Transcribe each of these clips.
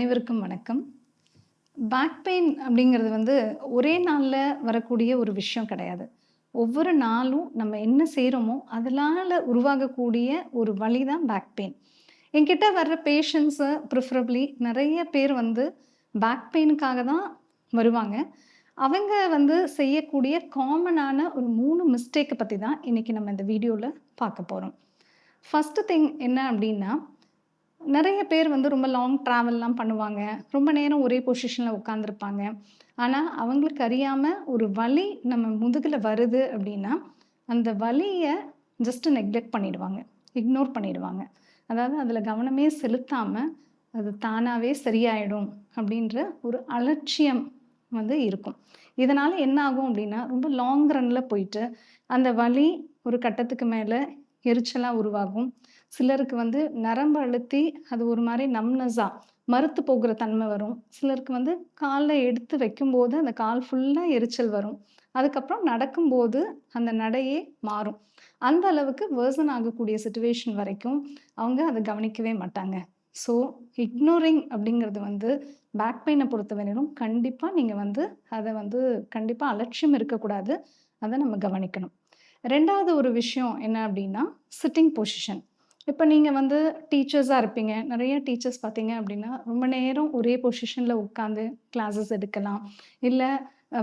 அனைவருக்கும் வணக்கம். Back pain அப்படிங்கிறது வந்து ஒரே நாளில் வரக்கூடிய ஒரு விஷயம் கிடையாது. ஒவ்வொரு நாளும் நம்ம என்ன செய்கிறோமோ அதனால் உருவாகக்கூடிய ஒரு வழி தான் பேக் பெயின் என்கிட்ட வர்ற பேஷண்ட்ஸு ப்ரிஃபரபிளி நிறைய பேர் வந்து பேக் பெயினுக்காக தான் வருவாங்க. அவங்க வந்து செய்யக்கூடிய காமனான ஒரு மூணு மிஸ்டேக்கை பற்றி தான் இன்றைக்கி நம்ம இந்த வீடியோவில் பார்க்க போகிறோம் ஃபஸ்ட்டு திங் என்ன அப்படின்னா நிறைய பேர் வந்து ரொம்ப லாங் ட்ராவல்லாம் பண்ணுவாங்க. ரொம்ப நேரம் ஒரே பொசிஷனில் உட்காந்துருப்பாங்க ஆனால் அவங்களுக்கு அறியாமல் ஒரு வலி நம்ம முதுகில் வருது அப்படின்னா அந்த வலியை ஜஸ்ட்டு நெக்லெக்ட் பண்ணிடுவாங்க. இக்னோர் பண்ணிடுவாங்க. அதாவது அதில் கவனமே செலுத்தாமல் அது தானாகவே சரியாயிடும் அப்படின்ற ஒரு அலட்சியம் வந்து இருக்கும். இதனால் என்ன ஆகும் அப்படின்னா ரொம்ப லாங் ரன்னில் போயிட்டு அந்த வலி ஒரு கட்டத்துக்கு மேலே எரிச்சலாக உருவாகும். சிலருக்கு வந்து நரம்பு அழுத்தி அது ஒரு மாதிரி நம்னஸாக மறுத்து போகிற தன்மை வரும். சிலருக்கு வந்து காலில் எடுத்து வைக்கும்போது அந்த கால் ஃபுல்லாக எரிச்சல் வரும். அதுக்கப்புறம் நடக்கும்போது அந்த நடையே மாறும். அந்த அளவுக்கு வேர்சன் ஆகக்கூடிய சுச்சுவேஷன் வரைக்கும் அவங்க அதை கவனிக்கவே மாட்டாங்க. ஸோ இக்னோரிங் அப்படிங்கிறது வந்து பேக் பெயினை பொறுத்த வரையிலும் கண்டிப்பாக நீங்கள் வந்து அதை வந்து கண்டிப்பாக அலட்சியம் இருக்கக்கூடாது. அதை நம்ம கவனிக்கணும். ரெண்டாவது ஒரு விஷயம் என்ன அப்படின்னா சிட்டிங் பொசிஷன் இப்போ நீங்கள் வந்து டீச்சர்ஸாக இருப்பீங்க. நிறைய டீச்சர்ஸ் பார்த்தீங்க அப்படின்னா ரொம்ப நேரம் ஒரே பொசிஷனில் உட்காந்து கிளாஸஸ் எடுக்கலாம். இல்லை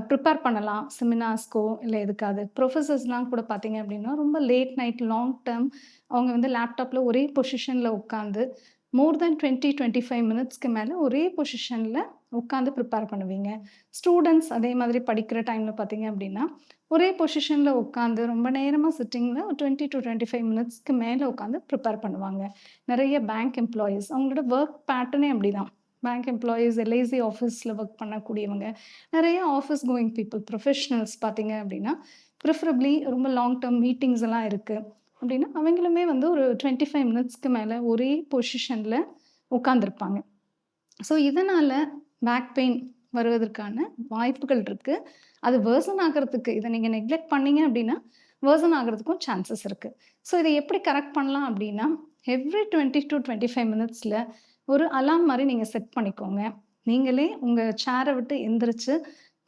ப்ரிப்பேர் பண்ணலாம். செமினார்ஸ்க்கோ இல்லை எதுக்காது ப்ரொஃபஸர்ஸ்லாம் கூட பார்த்தீங்க அப்படின்னா ரொம்ப லேட் நைட் லாங் டேர்ம் அவங்க வந்து லேப்டாப்பில் ஒரே பொசிஷனில் உட்காந்து more than twenty twenty five மினிட்ஸ்க்கு மேலே ஒரே பொசிஷனில் உட்காந்து ப்ரிப்பேர் பண்ணுவீங்க. ஸ்டூடெண்ட்ஸ் அதே மாதிரி படிக்கிற டைமில் பார்த்தீங்க அப்படின்னா ஒரே பொசிஷனில் உட்காந்து ரொம்ப நேரமாக சிட்டிங்கில் டுவெண்ட்டி டு டுவெண்ட்டி ஃபைவ் மினிட்ஸ்க்கு மேலே உட்காந்து ப்ரிப்பேர் பண்ணுவாங்க. நிறைய பேங்க் எம்ப்ளாயீஸ் அவங்களோட ஒர்க் பேட்டர்னே அப்படி தான் பேங்க் எம்ப்ளாயீஸ் எல்ஐசி ஆஃபீஸில் ஒர்க் பண்ணக்கூடியவங்க. நிறைய ஆஃபீஸ் கோயிங் பீப்புள் ப்ரொஃபஷனல்ஸ் பார்த்தீங்க அப்படின்னா ப்ரிஃபரபிளி ரொம்ப லாங் டேர்ம் மீட்டிங்ஸ் எல்லாம் இருக்குது அப்படின்னா அவங்களுமே வந்து ஒரு டுவெண்ட்டி ஃபைவ் மினிட்ஸ்க்கு மேலே ஒரே பொசிஷனில் உட்காந்துருப்பாங்க ஸோ இதனால் பேக் பெயின் வருவதற்கான வாய்ப்புகள் இருக்குது அது வேர்சன் ஆகிறதுக்கு இதை நீங்கள் நெக்லெக்ட் பண்ணீங்க அப்படின்னா வேர்சன் ஆகிறதுக்கும் சான்சஸ் இருக்குது ஸோ இதை எப்படி கரெக்ட் பண்ணலாம் அப்படின்னா every twenty to twenty five மினிட்ஸில் ஒரு அலாம் மாதிரி நீங்கள் செட் பண்ணிக்கோங்க. நீங்களே உங்கள் சேரை விட்டு எந்திரிச்சு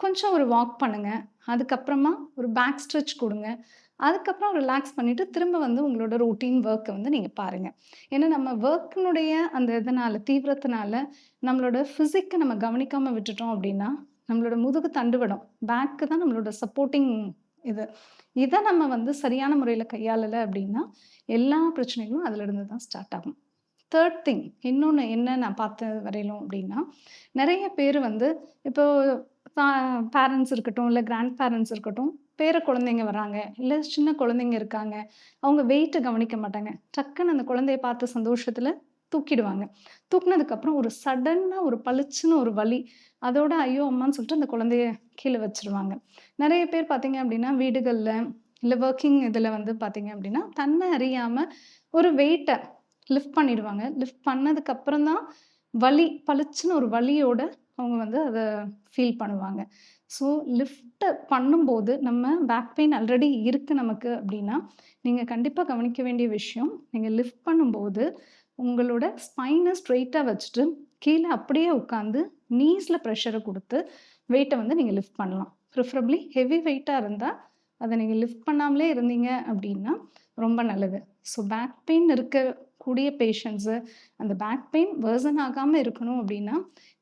கொஞ்சம் ஒரு வாக் பண்ணுங்கள் அதுக்கப்புறமா ஒரு பேக் ஸ்ட்ரெச் கொடுங்க. அதுக்கப்புறம் ரிலாக்ஸ் பண்ணிவிட்டு திரும்ப வந்து உங்களோட ரொட்டீன் ஒர்க்கை வந்து நீங்கள் பாருங்கள் ஏன்னா நம்ம ஒர்க்கினுடைய அந்த இதனால் தீவிரத்தினால நம்மளோட ஃபிசிக்கை நம்ம கவனிக்காமல் விட்டுட்டோம் அப்படின்னா நம்மளோட முதுகு தண்டுவிடும் பேக்கு தான் நம்மளோட சப்போர்ட்டிங் இது. இதை நம்ம வந்து சரியான முறையில் கையாளலை அப்படின்னா எல்லா பிரச்சனைகளும் அதிலிருந்து தான் ஸ்டார்ட் ஆகும். தேர்ட் திங் இன்னொன்று என்ன நான் பார்த்த வரையிலும் அப்படின்னா நிறைய பேர் வந்து இப்போ பேரண்ட்ஸ் இருக்கட்டும் இல்லை கிராண்ட் பேரண்ட்ஸ் இருக்கட்டும் பேர குழந்தைங்க வராங்க இல்லை சின்ன குழந்தைங்க இருக்காங்க அவங்க வெயிட்டை கவனிக்க மாட்டாங்க. டக்குன்னு அந்த குழந்தைய பார்த்த சந்தோஷத்தில் தூக்கிடுவாங்க. தூக்குனதுக்கப்புறம் ஒரு சடனாக ஒரு பளிச்சுன்னு ஒரு வலி அதோட ஐயோ அம்மான்னு சொல்லிட்டு அந்த குழந்தைய கீழே வச்சிருவாங்க. நிறைய பேர் பார்த்தீங்க அப்படின்னா வீடுகளில் இல்லை ஒர்க்கிங் இதில் வந்து பார்த்தீங்க அப்படின்னா தன்னை அறியாமல் ஒரு வெயிட்டை லிஃப்ட் பண்ணிடுவாங்க. லிஃப்ட் பண்ணதுக்கப்புறம் தான் வலி பளிச்சுன்னு ஒரு வலியோட அவங்க வந்து அதை ஃபீல் பண்ணுவாங்க. ஸோ லிஃப்ட்டை பண்ணும்போது நம்ம பேக் பெயின் ஆல்ரெடி இருக்குது நமக்கு அப்படின்னா நீங்கள் கண்டிப்பாக கவனிக்க வேண்டிய விஷயம் நீங்கள் லிஃப்ட் பண்ணும்போது உங்களோட ஸ்பைனை ஸ்ட்ரெயிட்டாக வச்சுட்டு கீழே அப்படியே உட்காந்து நீஸில் ப்ரெஷரை கொடுத்து வெயிட்டை வந்து நீங்கள் லிஃப்ட் பண்ணலாம். ப்ரிஃபரபிளி ஹெவி வெயிட்டாக இருந்தால் அதை நீங்கள் லிஃப்ட் பண்ணாமலே இருந்தீங்க அப்படின்னா ரொம்ப நல்லது. ஸோ பேக் பெயின் இருக்க கூடிய பேஷண்ட்ஸு அந்த பேக் பெயின் வேர்சன் ஆகாமல் இருக்கணும் அப்படின்னா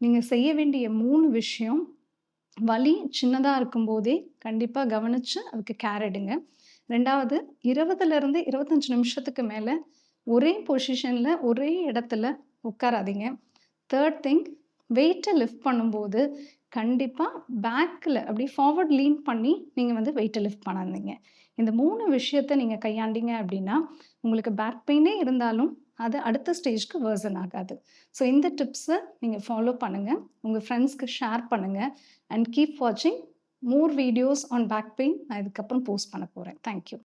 நீங்கள் செய்ய வேண்டிய மூணு விஷயம் வலி சின்னதாக இருக்கும்போதே கண்டிப்பாக கவனித்து அதுக்கு கேர் எடுங்க. ரெண்டாவது இருபதுலேருந்து இருபத்தஞ்சி நிமிஷத்துக்கு மேலே ஒரே பொசிஷனில் ஒரே இடத்துல உட்காராதீங்க. தேர்ட் திங் வெயிட்டை லிஃப்ட் பண்ணும்போது கண்டிப்பாக பேக்கில் அப்படி ஃபார்வர்ட் லீன் பண்ணி நீங்கள் வந்து வெயிட்டை லிஃப்ட் பண்ணாதீங்க. இந்த மூணு விஷயத்த நீங்கள் கையாண்டிங்க அப்படின்னா உங்களுக்கு பேக் பெயினே இருந்தாலும் அது அடுத்த ஸ்டேஜ்க்கு வேர்சன் ஆகாது. ஸோ இந்த டிப்ஸை நீங்கள் ஃபாலோ பண்ணுங்கள் உங்கள் ஃப்ரெண்ட்ஸ்க்கு ஷேர் பண்ணுங்கள் அண்ட் கீப் வாட்சிங் more videos on back pain நான் இதுக்கப்புறம் போஸ்ட் பண்ண போகிறேன் தேங்க்யூ